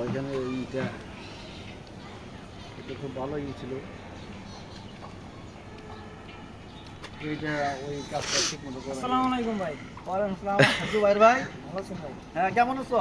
ওইখানে এইটা এটা খুব ভালো ই ছিল এইটা ওই কাজটা ঠিক মতো করে আসসালামু আলাইকুম ভাই। ওয়ালাইকুম আসসালাম। জুবাইর ভাই। ভালো আছেন ভাই? হ্যাঁ কেমন আছো?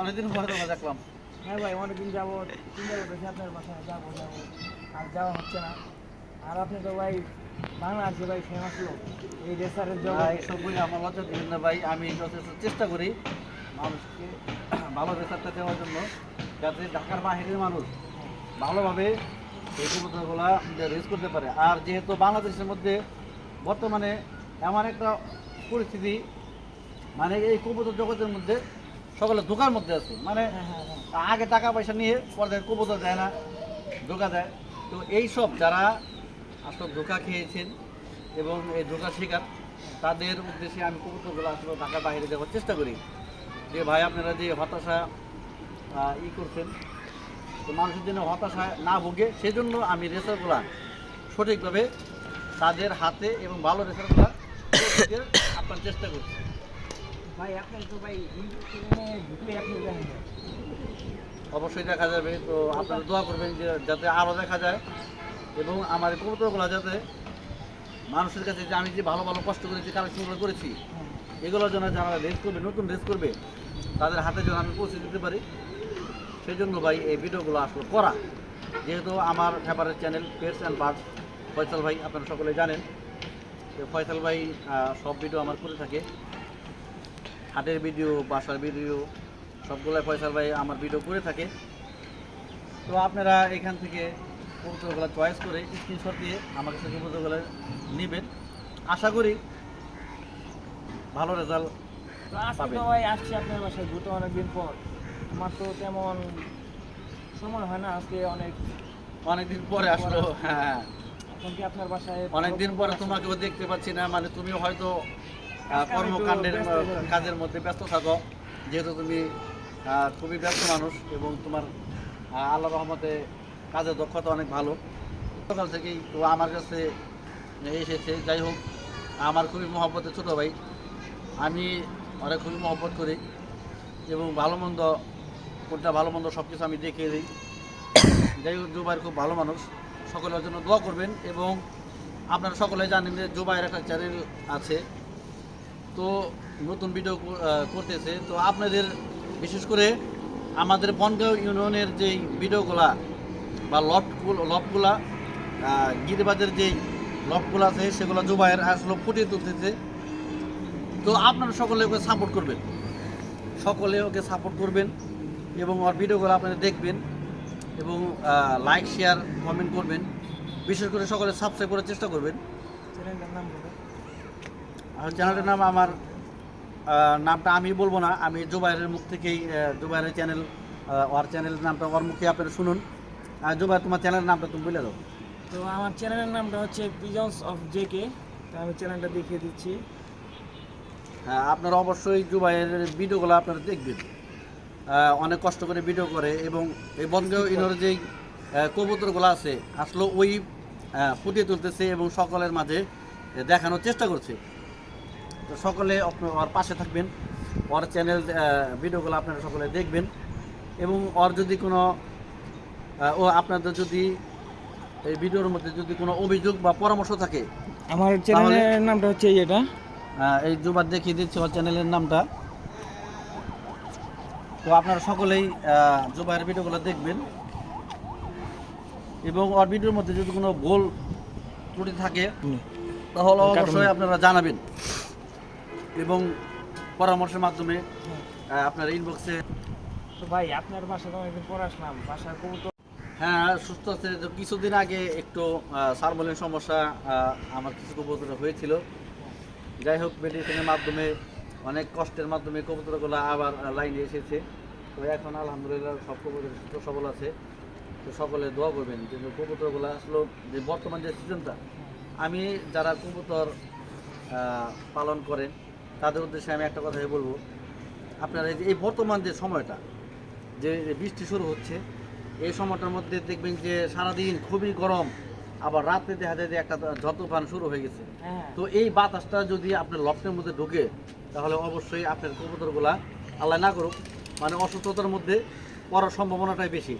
অনেকদিন পরে দেখলাম। হ্যাঁ ভাই অনেকদিন যাব আপনার বাসায় যাব যাব। আর যাওয়া হচ্ছে না। আর আপনি তো ভাই বাংলাদেশে ভাই ফেমাস লোক এই রেসারের জন্য আমার লজ্জা দিবেন না ভাই আমি যথেষ্ট চেষ্টা করি। মানুষকে ভালো রেসারটা দেওয়ার জন্য যাতে ঢাকার বাহিরের মানুষ ভালোভাবে এই কবুতরগুলা রেস করতে পারে। আর যেহেতু বাংলাদেশের মধ্যে বর্তমানে এমন একটা পরিস্থিতি মানে এই কবুতর জগতের মধ্যে সকলে ধোকার মধ্যে আছে। মানে হ্যাঁ হ্যাঁ হ্যাঁ। আগে টাকা পয়সা নিয়ে পরে কবুতর দেয় না ধোকা দেয়। তো এই সব যারা আসলে ধোকা খেয়েছেন এবং এই ধোকা শিকার তাদের উদ্দেশ্যে আমি কবুতরগুলো আসলে ঢাকার বাইরে যাওয়ার চেষ্টা করি। যে ভাই আপনারা যে হতাশা ই করছেন তো মানুষের জন্য হতাশা না ভোগে সেজন্য আমি রেসারগুলা সঠিকভাবে তাদের হাতে এবং ভালো রেসারগুলা আপনার চেষ্টা করছি ভাই আপনার তো ভাই। অবশ্যই দেখা যাবে তো আপনারা দোয়া করবেন যে যাতে আরও দেখা যায় এবং আমার কবুতরগুলো যাতে মানুষের কাছে যে আমি যে ভালো ভালো কষ্ট করে যে কালেকশনগুলো করেছি, এগুলোর জন্য যারা রেস করবে, নতুন রেস করবে, তাদের হাতে যেন আমি পৌঁছে দিতে পারি। সেই জন্য ভাই এই ভিডিওগুলো আসলে করা। যেহেতু আমার favourite channel pets and birds Faisal ভাই আপনারা সকলে জানেন। ফয়সাল ভাই সব ভিডিও আমার করে থাকে। হাটের ভিডিও, বাসার ভিডিও, সবগুলাই ফয়সাল ভাই আমার ভিডিও করে থাকে। তো আপনারা এখান থেকে কবুতরগুলো চয়েস করে স্ক্রিনশট দিয়ে আমার কাছে কবুতরগুলো নেবেন। আশা করি ভালো রেজাল্ট তো আজকে তো ভাই আসছি আপনার বাসায় ঘুরতে অনেকদিন পর। আমার তো তেমন সময় হয় না আজকে অনেক অনেকদিন পরে আসলো হ্যাঁ। এখন কি আপনার বাসায় অনেকদিন পরে তোমাকেও দেখতে পাচ্ছি না মানে তুমিও হয়তো কর্মকাণ্ডের। কাজের মধ্যে ব্যস্ত থাকো। যেহেতু তুমি খুবই ব্যস্ত মানুষ এবং তোমার আল্লাহ রহমতে কাজের দক্ষতা অনেক ভালো। সকাল থেকেই তো আমার কাছে এসেছে। যাই হোক, আমার খুবই মহব্বতের ছোটো ভাই। আমি অনেক খুবই মহব্বত করি এবং ভালো মন্দ, কোনটা ভালো মন্দ সব কিছু আমি দেখিয়ে দিই। যাই হোক জুবাইর খুব ভালো মানুষ। সকলের জন্য দোয়া করবেন এবং আপনারা সকলে জানেন যে জুবাইয়ের একটা চ্যানেল আছে। তো নতুন ভিডিও কর- করতেছে। তো আপনাদের, বিশেষ করে আমাদের বনগাঁও ইউনিয়নের যেই ভিডিওগুলা বা লফটগুলা আহ, গিরিবাজের যেই লফটগুলো আছে সেগুলো জুবাইয়ের আসলে ফুটিয়ে তুলতেছে। তো আপনারা সকলে ওকে সাপোর্ট করবেন। সকলে ওকে সাপোর্ট করবেন এবং ওর ভিডিওগুলো আপনারা দেখবেন এবং লাইক শেয়ার কমেন্ট করবেন। বিশেষ করে সকলে সাবস্ক্রাইব করার চেষ্টা করবেন। আর চ্যানেলটার নাম আমার নামটা আমি বলব না। আমি জুবাইরের মুখ থেকেই জুবাইরের চ্যানেল ওর চ্যানেলের নামটা ওর মুখে আপনারা শুনুন। জুবাইর তোমার চ্যানেলের নামটা তুমি বলে দাও। তো আমার চ্যানেলের নামটা হচ্ছে পিজন্স অফ জেকে তো আমি চ্যানেলটা দেখিয়ে দিচ্ছি। হ্যাঁ আপনারা অবশ্যই জুবাইয়ের ভিডিওগুলো আপনারা দেখবেন। অনেক কষ্ট করে ভিডিও করে এবং এই বনগাঁও ইনোর যেই কবুতরগুলো আছে আসলে ওই ফুটিয়ে তুলতেছে এবং সকলের মাঝে দেখানোর চেষ্টা করছে। তো সকলে আপনার ওর পাশে থাকবেন। ওর চ্যানেল ভিডিওগুলো আপনারা সকলে দেখবেন। এবং ওর যদি কোনো ও আপনাদের যদি এই ভিডিওর মধ্যে যদি কোনো অভিযোগ বা পরামর্শ থাকে আমার চ্যানেলের নামটা হচ্ছে এটা। এই দুবার দেখিয়ে দিচ্ছি আমার চ্যানেলের নামটা। তো আপনারা সকলেই জুবাইয়ের ভিডিওগুলো দেখবেন। এবং ওর ভিডিওর মধ্যে যদি কোনো ভুল ত্রুটি থাকে তাহলে। অবশ্যই আপনারা জানাবেন। এবং পরামর্শের মাধ্যমে আপনার ইনবক্সে তো ভাই আপনার বাসা তো অনেকদিন পর আসলাম। বাসার কবুতর হ্যাঁ সুস্থ আছে। তো কিছুদিন আগে একটু সার্মলিন সমস্যা আমার কিছু কবুতর হয়েছিল। যাই হোক মেডিসিনের মাধ্যমে, অনেক কষ্টের মাধ্যমে কবুতরগুলো আবার লাইনে এসেছে। তো এখন আলহামদুলিল্লাহ সব কবুতর সুস্থ, সবল আছে। তো সকলে দোয়া করবেন যে কবুতরগুলো আসলো। যে বর্তমান যে সিজনটা, আমি যারা কবুতর পালন করেন, তাদের উদ্দেশ্যে আমি একটা কথাই বলব। আপনারা এই বর্তমান যে সময়টা, যে বৃষ্টি শুরু হচ্ছে এই সময়টার মধ্যে দেখবেন যে সারাদিন খুবই গরম আবার রাতে দেখা যায় যে একটা ঝড় তুফান শুরু হয়ে গেছে। হ্যাঁ। তো এই বাতাসটা যদি আপনার লফটের মধ্যে ঢুকে তাহলে অবশ্যই আপনার কবুতরগুলা আল্লাহ না করুক মানে অসুস্থতার মধ্যে পড়ার সম্ভাবনাটাই বেশি।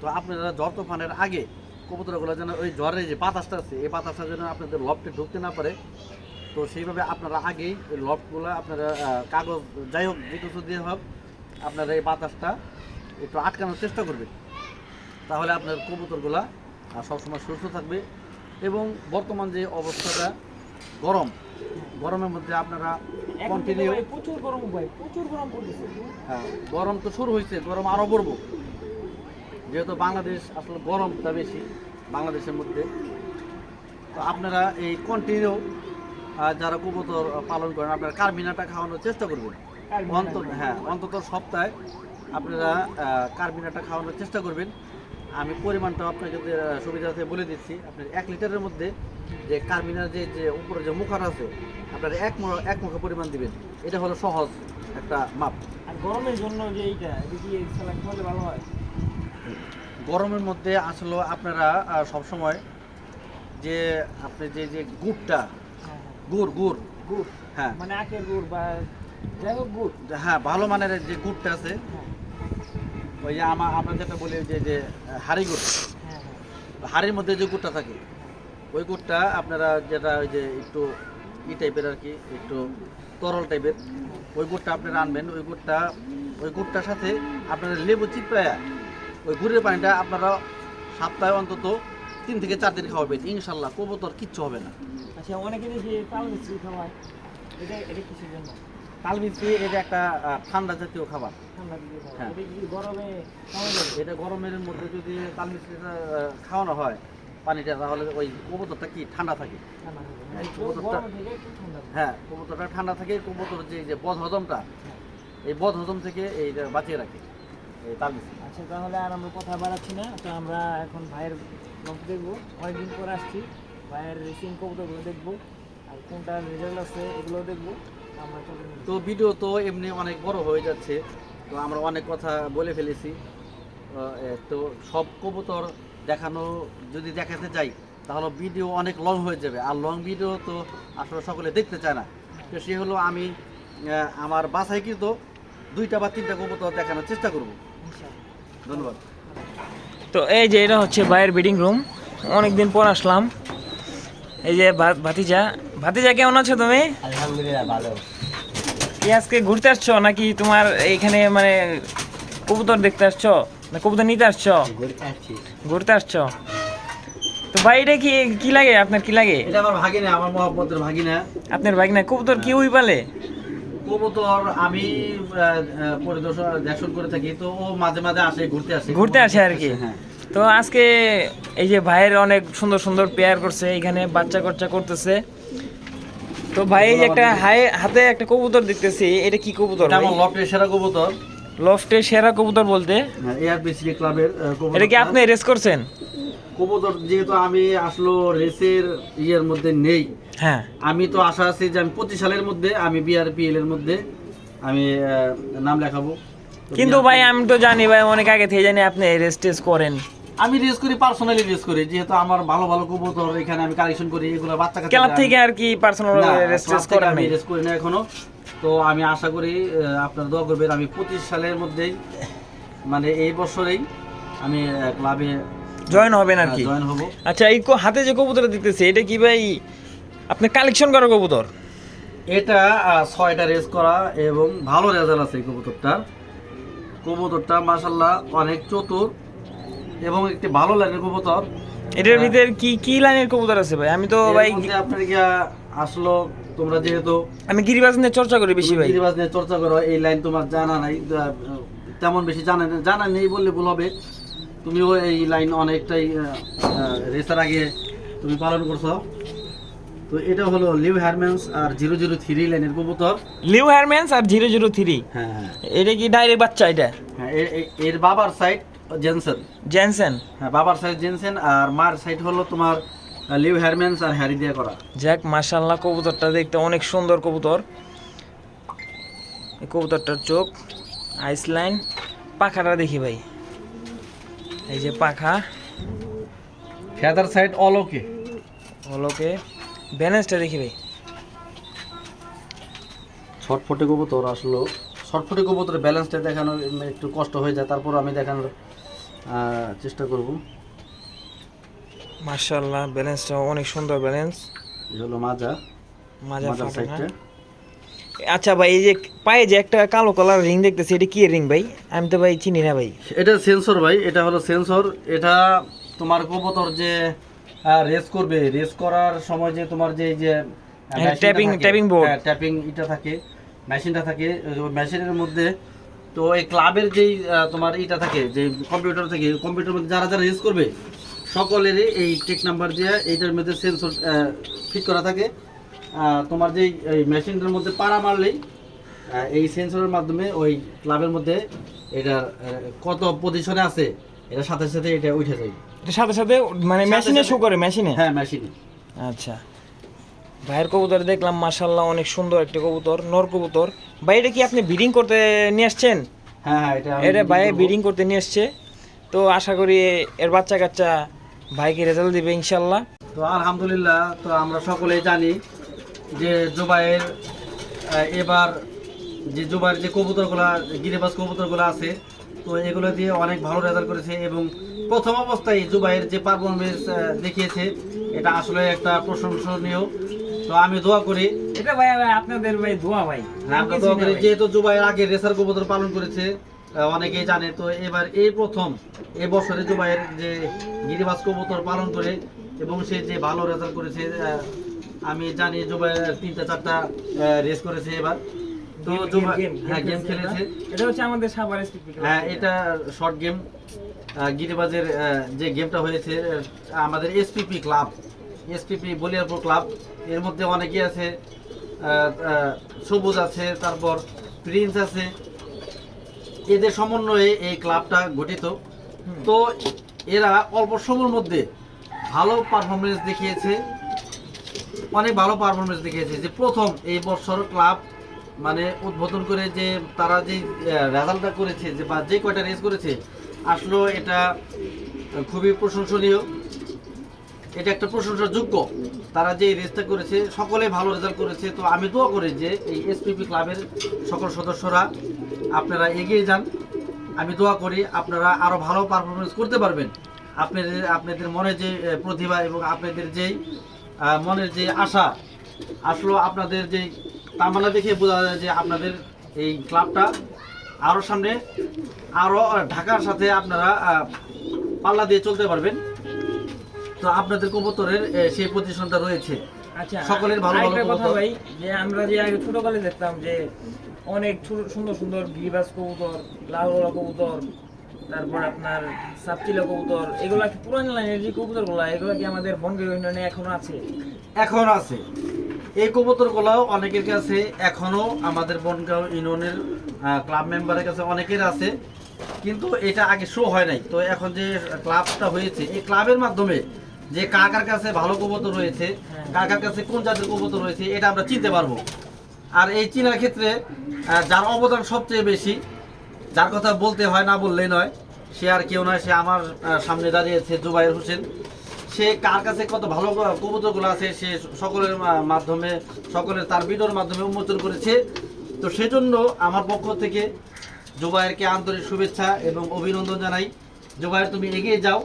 তো আপনারা জ্বর তুফানের আগে কবুতরগুলো যেন ওই জ্বরের যে বাতাসটা আছে এই বাতাসটা যেন আপনাদের লফটে ঢুকতে না পারে। তো সেইভাবে আপনারা আগেই ওই লফটগুলো আপনারা কাগজ যাই হোক যে কিছু দিয়ে হোক আপনারা এই বাতাসটা একটু আটকানোর চেষ্টা করবেন। তাহলে আপনার কবুতরগুলা সবসময় সুস্থ থাকবে। এবং বর্তমান যে অবস্থাটা গরম। গরমের মধ্যে আপনারা কন্টিনিউ প্রচুর গরম ভাই প্রচুর গরম পড়তেছে। হ্যাঁ গরম তো শুরু হয়েছে গরম আরও পড়ব। যেহেতু বাংলাদেশ আসলে গরমটা বেশি বাংলাদেশের মধ্যে। তো আপনারা এই কন্টিনিউ যারা কবুতর পালন করেন আপনারা কার্বিনাটা খাওয়ানোর চেষ্টা করবেন। অন্তত হ্যাঁ অন্তত সপ্তাহে আপনারা কার্বিনাটা খাওয়ানোর চেষ্টা করবেন। আমি পরিমাণটা আপনাকে আহ, সুবিধাতে বলে দিচ্ছি। আপনার এক লিটারের মধ্যে যে কার্বিনার যে যে উপরে যে মুখার আছে আপনারা এক এক মুখে পরিমাণ দিবেন। এটা হলো সহজ একটা মাপ। আর গরমের জন্য যে এইটা ভালো হয়? গরমের মধ্যে আসলে আপনারা সবসময় যে আপনি যে যে গুড়টা হ্যাঁ হ্যাঁ। গুড় গুড়। গুড়? হ্যাঁ। মানে আখের গুড় বা যাই হোক গুড়। হ্যাঁ ভালো মানের যে গুড়টা আছে হ্যাঁ। ওই যে আমা আমরা যেটা বলি যে যে হাড়ি গুড়। হ্যাঁ হ্যাঁ। হাড়ির মধ্যে যে গুড়টা থাকে ওই গুড়টা আপনারা যেটা ওই যে একটু ই টাইপের আর কি একটু তরল টাইপের ওই গুড়টা আপনারা আনবেন ওই গুড়টা ওই গুড়টার সাথে আপনারা লেবু চিপড়ায়া ওই গুড়ের পানিটা আপনারা সপ্তাহে অন্তত তিন থেকে চার দিন খাওয়াবেন। ইনশাল্লাহ কবুতর কিচ্ছু হবে না। আচ্ছা অনেকে খাওয়ায়। এটা এটা কিসের জন্য? তাল মিস্ত্রি এটা একটা ঠান্ডা জাতীয় খাবার। হ্যাঁ। গরমে এটা গরমের মধ্যে যদি তাল মিস্ত্রিটা খাওয়ানো হয় পানিটা তাহলে ওই কবুতরটা কি ঠান্ডা থাকে? হ্যাঁ, কবুতরটা-। হ্যাঁ কবুতরটা ঠান্ডা থাকে কবুতর যে যে বদ হজমটা এই বদ হজম থেকে এইটা বাঁচিয়ে রাখে এই তাল মিস্ত্রি আচ্ছা তাহলে আর আমরা কথা বাড়াচ্ছি না। তো আমরা এখন ভাইয়ের লক দেখব। অনেকদিন পরে আসছি। ভাইয়ের রেসিং কবুতরগুলো দেখব। আর কোনটার রেজাল্ট আছে এগুলো দেখব। তো ভিডিও তো এমনি অনেক বড় হয়ে যাচ্ছে। তো আমরা অনেক কথা বলে ফেলেছি। তো সব কবুতর দেখানো যদি দেখাতে যাই তাহলে ভিডিও অনেক লং হয়ে যাবে। আর লং ভিডিও তো আসলে সকলে দেখতে চায় না। তো সে হলো আমি আমার বাসায় কিন্তু দুইটা বা তিনটা কবুতর দেখানোর চেষ্টা করব। ধন্যবাদ। তো এই যে এটা হচ্ছে ভাইয়ের বিডিং রুম অনেকদিন পর আসলাম। এই যে ভাতিজা ভাতিজা কেমন আছো তুমি? আলহামদুলিল্লাহ ভালো। কি আজকে ঘুরতে আসছো? নাকি তোমার এইখানে মানে কবুতর দেখতে আসছো? না কবুতর নিতে আসছো? ঘুরতে আসছো। তো ভাই এটা কি কি লাগে? আপনার কি লাগে? এটা আমার ভাগিনা আমার মহব্বতের ভাগিনা। আপনার ভাই না কবুতর কি উই পালে? কবুতর আমি পরিদর্শন করে থাকি তো ও মাঝে মাঝে আসে ঘুরতে আসে। ঘুরতে আসে আর কি? হ্যাঁ। তো আজকে এই যে ভাইয়ের অনেক সুন্দর সুন্দর পেয়ার করছে এখানে বাচ্চা কাচ্চা করতেছে। তো ভাই একটা হাই- হাতে একটা কবুতর দেখতেছি এটা কি কবুতর এটা আমার লফটের সেরা কবুতর। লফটে সেরা কবুতর বলতে? এআরবিসি ক্লাবের কবুতর এটা কি আপনি রেস করছেন? কবুতর যেহেতু আমি আসলো রেসের ইয়ের মধ্যে নেই। হ্যাঁ। আমি তো আশা আছি যে আমি পঁচিশ সালের মধ্যে আমি বিআরপিএল এর মধ্যে আমি নাম লেখাবো। কিন্তু ভাই আমি তো জানি ভাই অনেক আগে থেকে জানি আপনি রেস টেস করেন। আমি রেস করি পার্সোনালি রেস করি যেহেতু আমার ভালো ভালো কবুতর এখানে আমি কালেকশন করি এগুলো বাচ্চা কাচ্চা ক্লাব থেকে আর কি পার্সোনাল না, রেস ক্লাব টেস আমি নাই? রেস করি না এখনও। তো আমি আশা করি আপনারা দোয়া করবেন আমি পঁচিশ সালের মধ্যেই মানে এই বছরেই আমি ক্লাবে জয়েন হবেন আর কি। জয়েন হব। আচ্ছা এই হাতে যে কবুতর দিতেছে এটা কি ভাই আপনি কালেকশন করা কবুতর? এটা ছয়টা রেস করা এবং ভালো রেজাল্ট আছে এই কবুতরটার। কবুতরটা মাসাল্লাহ অনেক চতুর। এবং একটি ভালো লাইনের কবুতর। এটার ভিতরে কি কি লাইনের কবুতর আছে ভাই? আমি তো ভাই আপনার গিয়া আসলো তোমরা যেহেতু আমি গিরিবাজ নিয়ে চর্চা করি বেশি ভাই। গিরিবাজ নিয়ে চর্চা করো এই লাইন তোমার জানা নাই তেমন বেশি জানা নেই জানা নেই বললে ভুল হবে। তুমিও এই লাইন অনেকটাই রেসার আগে তুমি পালন করছ। তো এটা হলো লিভ হারমেন্স আর জিরো জিরো থ্রি লাইনের কবুতর। Leo Hermans zero zero three three. হ্যাঁ হ্যাঁ। এটা কি ডাইরেক্ট বাচ্চা এটা? হ্যাঁ এর বাবার সাইড জেনসেন। জেনসেন? হ্যাঁ বাবার সাইড জেনসেন আর মার সাইড হলো তোমার লিভ হারমেন্স আর হ্যারি দিয়ে করা। যাক মাশাল্লাহ কবুতরটা দেখতে অনেক সুন্দর কবুতর। এই কবুতরটার চোখ আইসলাইন পাখাটা দেখি ভাই। এই যে পাখা। ফেদার সাইড অল ওকে হলোকে ব্যালেন্সটা দেখি ভাই। ছটফটে কবুতর আসলো। শর্টফুটে কবুতরের ব্যালেন্সটা দেখানোর একটু কষ্ট হয়ে যায় তারপর আমি দেখানোর চেষ্টা করব। মার্শাল্লাহ ব্যালেন্সটা অনেক সুন্দর ব্যালেন্স এই হলো মাজা। মাজা সাইডটা আচ্ছা ভাই এই যে পায়ে যে একটা কালো কালার রিং দেখতেছি এটা কি রিং ভাই? আমি তো ভাই চিনি না ভাই। এটা সেন্সর ভাই এটা হলো সেন্সর এটা তোমার কবুতর যে রেস করবে রেস করার সময় যে তোমার যে এই যে হ্যাঁ, tapping- tapping board। ট্যাপিং এটা থাকে মেশিনটা থাকে। ওই মেশিনের মধ্যে তো এই ক্লাবের যেই তোমার এইটা থাকে যে কম্পিউটার থাকে কম্পিউটার মধ্যে যারা যারা রেস করবে সকলেরই এই টেক নাম্বার দিয়ে এইটার মধ্যে সেন্সর ফিট করা থাকে। তোমার যেই এই মেশিনটার মধ্যে পাড়া মারলেই এই সেন্সরের মাধ্যমে ওই ক্লাবের মধ্যে এটা কত পজিশনে আছে এটার সাথে সাথে এটা উঠে যায়। এটার সাথে সাথে মানে মেশিনে শো করে মেশিনে হ্যাঁ মেশিনে আচ্ছা। ভাইয়ের কবুতর দেখলাম মার্শাল্লাহ অনেক সুন্দর একটি কবুতর নর কবুতর। ভাই এটা কি আপনি ব্রিডিং করতে নিয়ে আসছেন? হ্যাঁ হ্যাঁ এটা ভাই ব্রিডিং করতে নিয়ে এসছে তো আশা করি এর বাচ্চা কাচ্চা ভাইকে রেজাল্ট দিবে ইনশাল্লাহ তো আলহামদুলিল্লাহ তো আমরা সকলেই জানি যে জুবাইয়ের এবার যে জুবাইয়ের যে কবুতরগুলা গিরিবাস কবুতরগুলো আছে তো এগুলো দিয়ে অনেক ভালো রেজাল্ট করেছে এবং প্রথম অবস্থায় জুবাইয়ের যে পারফরমেন্স দেখিয়েছে এটা আসলে একটা প্রশংসনীয়। তো আমি দোয়া করি। এটা ভাই ভাই আপনাদের ভাই দোয়া ভাই। আমরা দোয়া করি যেহেতু জুবাইয়ের আগে রেসার কবুতর পালন করেছে অনেকেই জানে তো এবার এই প্রথম এই বছরে জুবাইয়ের যে গিরিবাস কবুতর পালন করে এবং সে যে ভালো রেজাল্ট করেছে আমি জানি জুবাইয়ের তিনটা চারটা রেস করেছে এবার। তো হ্যাঁ গেম খেলেছে এটা হচ্ছে আমাদের সাভার হ্যাঁ এটা শর্ট গেম গিরিবাজের যে গেমটা হয়েছে আমাদের SPP club. SPP Baliarpur club. এর মধ্যে অনেকেই আছে সবুজ আছে তারপর প্রিন্স আছে। এদের সমন্বয়ে এই ক্লাবটা গঠিত। তো এরা অল্প সময়ের মধ্যে ভালো পারফরমেন্স দেখিয়েছে। অনেক ভালো পারফরমেন্স দেখিয়েছে যে প্রথম এই বছর ক্লাব মানে উদ্বোধন করে যে তারা যে রেজাল্টটা করেছে যে বা যে কয়টা রেস করেছে আসলে এটা খুবই প্রশংসনীয়। এটা একটা প্রশংসার যোগ্য তারা যে রেসটা করেছে সকলে ভালো রেজাল্ট করেছে। তো আমি দোয়া করি যে এই এসপিপি ক্লাবের সকল সদস্যরা আপনারা এগিয়ে যান। আমি দোয়া করি আপনারা আরও ভালো পারফরমেন্স করতে পারবেন। আপনাদের আপনাদের মনে যে প্রতিভা এবং আপনাদের যেই মনের যে আশা, আসলে আপনাদের যে তামানা দেখে বোঝা যায় যে আপনাদের এই ক্লাবটা আরও সামনে আরও ঢাকার সাথে আপনারা পাল্লা দিয়ে চলতে পারবেন। তো আপনাদের কবুতরের সেই প্রতিষ্ঠানটা রয়েছে। আচ্ছা সকলের ভালো ভালো কথা ভাই যে আমরা যে আগে ছোটকালে দেখতাম যে অনেক সুন্দর সুন্দর গিরিবাস কবুতর লাল গোলা কবুতর তারপর আপনার সাপচিলা কবুতর এগুলা কি পুরান লাইনের যে কবুতরগুলো এগুলো কি আমাদের বনগের ইউনিয়নে এখনও আছে? এখন আছে। এই কবুতরগুলো অনেকের কাছে এখনও আমাদের বনগাঁও ইউনিয়নের ক্লাব মেম্বারের কাছে অনেকের আছে। কিন্তু এটা আগে শো হয় নাই। তো এখন যে ক্লাবটা হয়েছে এই ক্লাবের মাধ্যমে যে কার কার কাছে ভালো কবুতর রয়েছে হ্যাঁ। কার কার কাছে কোন জাতের কবুতর রয়েছে এটা আমরা চিনতে পারব। আর এই চিনার ক্ষেত্রে যার অবদান সবচেয়ে বেশি যার কথা বলতে হয় না বললেই নয় সে আর কেউ নয় সে আমার সামনে দাঁড়িয়েছে জুবাইর হোসেন। সে কার কাছে কত ভালো কবুতরগুলো আছে সে সকলের মাধ্যমে সকলের তার ভিডিওর মাধ্যমে উন্মোচন করেছে। তো সেজন্য আমার পক্ষ থেকে জুবাইরকে আন্তরিক শুভেচ্ছা এবং অভিনন্দন জানাই। জুবাইর তুমি এগিয়ে যাও।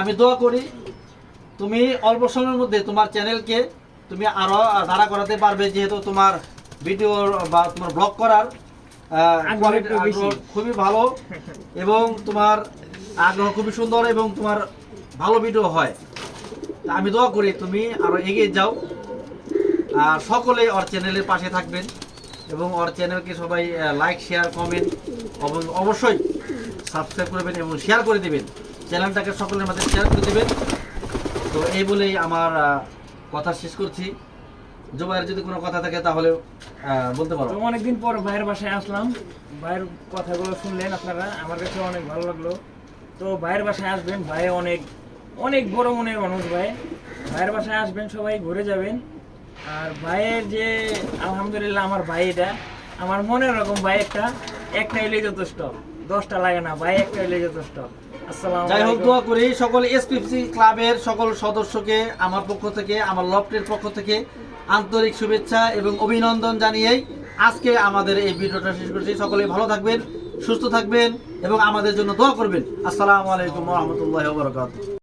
আমি দোয়া করি তুমি অল্প সময়ের মধ্যে তোমার চ্যানেলকে তুমি আরও দাঁড়া করাতে পারবে যেহেতু তোমার ভিডিও বা তোমার ব্লগ করার খুবই ভালো এবং তোমার আগ্রহ খুবই সুন্দর এবং তোমার ভালো ভিডিও হয়। আমি দোয়া করি তুমি আরও এগিয়ে যাও। আর সকলে ওর চ্যানেলের পাশে থাকবেন এবং ওর চ্যানেলকে সবাই লাইক শেয়ার কমেন্ট অবশ্যই সাবস্ক্রাইব করবেন এবং শেয়ার করে দিবেন। চ্যানেলটাকে সকলের মাঝে শেয়ার করে দিবেন। তো এই বলেই আমার কথা শেষ করছি। জুবাইয়ের যদি কোনো কথা থাকে তাহলে বলতে পারো। অনেকদিন পর ভাইয়ের বাসায় আসলাম। ভাইয়ের কথাগুলো শুনলেন আপনারা, আমার কাছে অনেক ভালো লাগল। তো ভাইয়ের বাসায় আসবেন, ভাই অনেক অনেক বড় মনের মানুষ ভাই। ভাইয়ের বাসায় আসবেন, সবাই ঘুরে যাবেন। আর ভাইয়ের যে, আলহামদুলিল্লাহ আমার ভাই এটা, আমার মনের রকম ভাই একটা একটা এলেই যথেষ্ট। দশটা লাগে না, ভাই একটা এলেই যথেষ্ট। যাই হোক দোয়া করি সকল এসপিসি ক্লাবের সকল সদস্যকে আমার পক্ষ থেকে আমার লফটের পক্ষ থেকে আন্তরিক শুভেচ্ছা এবং অভিনন্দন জানিয়েই আজকে আমাদের এই ভিডিওটা শেষ করছি। সকলে ভালো থাকবেন সুস্থ থাকবেন এবং আমাদের জন্য দোয়া করবেন। আসসালামু আলাইকুম রহমতুল্লাহ বরকাত